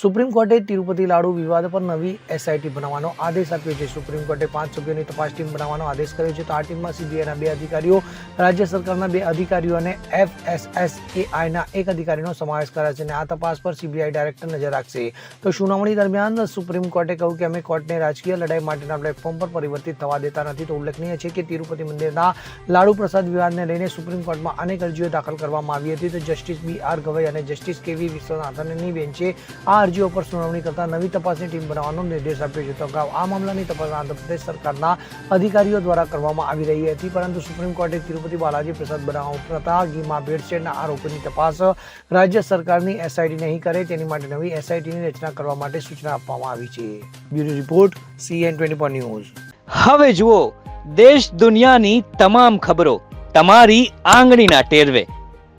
Supreme કોર્ટે તિરુપતિ લાડુ વિવાદ પર નવી એસઆઈટી બનાવવાનો આદેશ આપ્યો છે. સુપ્રીમ કોર્ટે પાંચ સભ્યોની તપાસ ટીમ બનાવવાનો આદેશ કર્યો છે. તો આ ટીમમાં સીબીઆઈના બે અધિકારીઓ, રાજ્ય સરકારના બે અધિકારીઓ અને એફએસએસએઆઈના એક અધિકારીનો સમાવેશ કરાશે અને આ તપાસ પર સીબીઆઈ ડાયરેક્ટર નજર રાખશે. તો સુનાવણી દરમિયાન સુપ્રીમ કોર્ટે કહ્યું કે અમે કોર્ટને રાજકીય લડાઈ માટેના પ્લેટફોર્મ પર પરિવર્તિત થવા દેતા નથી. તો ઉલ્લેખનીય છે કે તિરુપતિ મંદિરના લાડુ પ્રસાદ વિવાદને લઈને સુપ્રીમ કોર્ટમાં અનેક અરજીઓ દાખલ કરવામાં આવી હતી. તો જસ્ટિસ બી આર ગવઈ અને જસ્ટિસ કેવી વિશ્વનાથનની બેન્ચે આ અરજીઓ પર સુનાવણી કરતા નવી તપાસની ટીમ બનાવવાનો નિર્દેશ આપ્યો છે. તો અગાઉ આ મામલાની તપાસ આંધ્રપ્રદેશ સરકારના અધિકારીઓ દ્વારા કરવામાં આવી રહી હતી, પરંતુ સુપ્રીમ કોર્ટે તિરુપતિ બાલાજી પ્રસાદ બનાવતા ગીમા ભેળસેળના આરોપોની તપાસ રાજ્ય સરકારની એસઆઈટી નહીં કરે, તેની માટે નવી એસઆઈટીની રચના કરવા માટે સૂચના આપવામાં આવી છે. Bureau report, CN twenty news. હવે જુઓ, દેશ દુનિયાની તમામ ખબરો તમારી આંગળીના ટેરવે.